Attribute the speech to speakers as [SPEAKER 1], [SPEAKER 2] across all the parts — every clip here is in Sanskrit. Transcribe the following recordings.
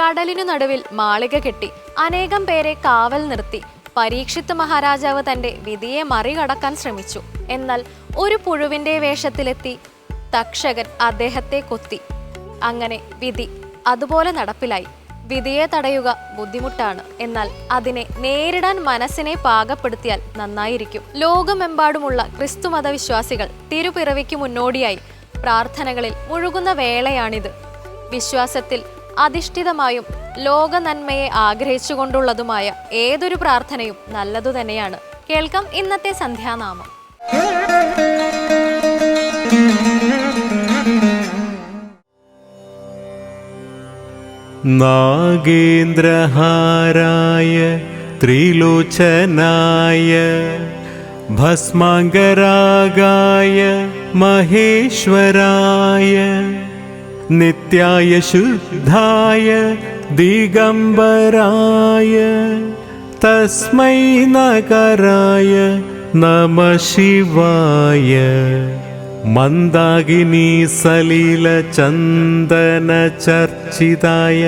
[SPEAKER 1] കടലിനു നടുവിൽ മാളിക കെട്ടി. അനേകം പേരെ കാവൽ നിർത്തി. പരീക്ഷിത്ത് മഹാരാജാവ് തന്റെ വിധിയെ മറികടക്കാൻ ശ്രമിച്ചു. എന്നാൽ ഒരു പുഴുവിന്റെ വേഷത്തിലെത്തി തക്ഷകൻ അദ്ദേഹത്തെ കൊത്തി. അങ്ങനെ വിധി അതുപോലെ നടപ്പിലായി. വിധിയെ തടയുക ബുദ്ധിമുട്ടാണ്. എന്നാൽ അതിനെ നേരിടാൻ മനസ്സിനെ പാകപ്പെടുത്തിയാൽ നന്നായിരിക്കും. ലോകമെമ്പാടുമുള്ള ക്രിസ്തുമത വിശ്വാസികൾ തിരുപിറവിക്ക് മുന്നോടിയായി. പ്രാർത്ഥനകളിൽ മുഴുകുന്ന വേളയാണിത്. വിശ്വാസത്തിൽ അധിഷ്ഠിതമായും ലോക നന്മയെ ആഗ്രഹിച്ചുകൊണ്ടുള്ളതുമായ ഏതൊരു പ്രാർത്ഥനയും നല്ലതു തന്നെയാണ് കേൾക്കാം ഇന്നത്തെ സന്ധ്യാനാമം
[SPEAKER 2] नागेन्द्रहाराय त्रिलोचनाय भस्माङ्गरागाय महेश्वराय नित्याय शुद्धाय दिगम्बराय तस्मै नकराय नमः शिवाय। मन्दागिनी सलिलचन्दनचर्चिताय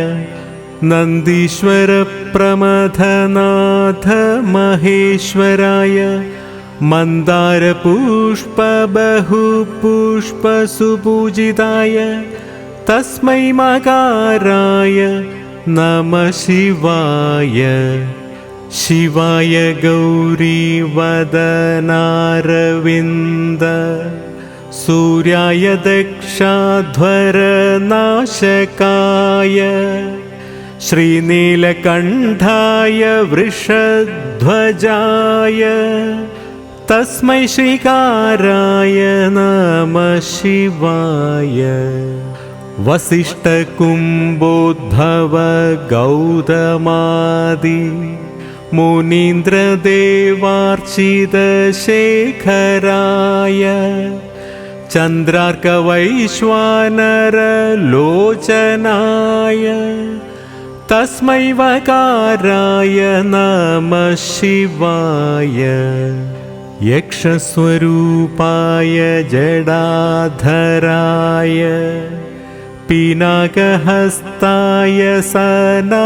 [SPEAKER 2] नन्दीश्वरप्रमथनाथ महेश्वराय मन्दारपुष्पबहुपुष्पसुपूजिताय तस्मै मकाराय नमः शिवाय। शिवाय गौरीवदनारविन्द सूर्याय दक्षाध्वरनाशकाय। श्रीनीलकण्ठाय वृषध्वजाय। तस्मै श्रीकाराय नमः शिवाय वसिष्ठकुम्भोद्भव गौतमादि मुनीन्द्रदेवार्चितशेखराय चन्द्रार्कवैश्वानरलोचनाय तस्मै वकाराय नमः शिवाय। यक्षस्वरूपाय जडाधराय पिनाकहस्ताय सनातनाय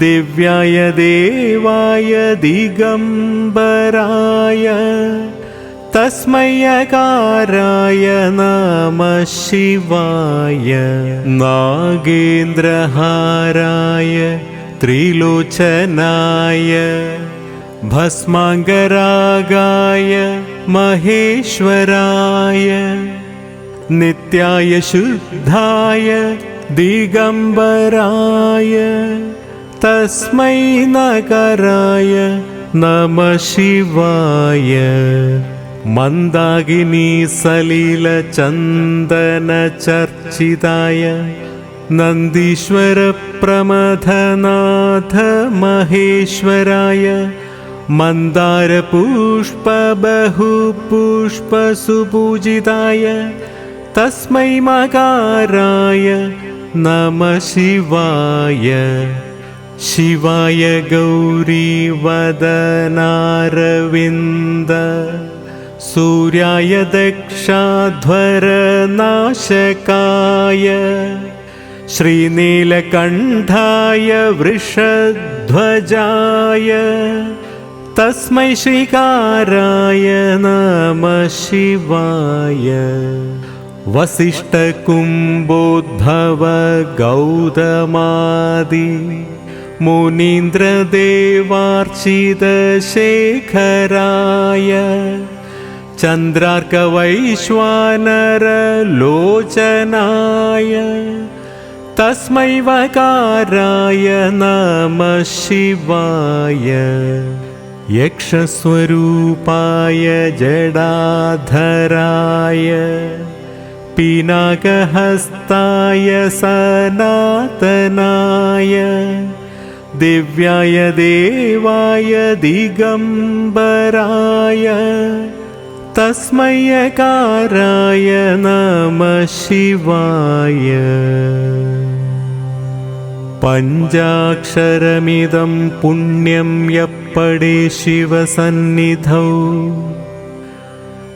[SPEAKER 2] दिव्याय देवाय दिगम्बराय तस्मै यकाराय नमः शिवाय नागेन्द्रहाराय त्रिलोचनाय भस्माङ्गरागाय महेश्वराय नित्याय शुद्धाय दिगम्बराय तस्मै नकराय नमः शिवाय। मन्दागिनी सलिलचन्दनचर्चिताय नन्दीश्वरप्रमथनाथ महेश्वराय मन्दारपुष्पबहुपुष्पसुपूजिताय तस्मै मकाराय नमः शिवाय। शिवाय गौरीवदनारविन्द सूर्याय दक्षाध्वरनाशकाय। श्रीनीलकण्ठाय वृषध्वजाय। तस्मै श्रीकाराय नमः शिवाय वसिष्ठकुम्भोद्भव गौतमादि मुनीन्द्रदेवार्चितशेखराय चन्द्रार्कवैश्वानरलोचनाय तस्मै वकाराय नमः शिवाय। यक्षस्वरूपाय जडाधराय पिनाकहस्ताय सनातनाय दिव्याय देवाय दिगम्बराय तस्मै यकाराय नमः शिवाय। पञ्चाक्षरमिदं पुण्यं यप्पडे शिवसन्निधौ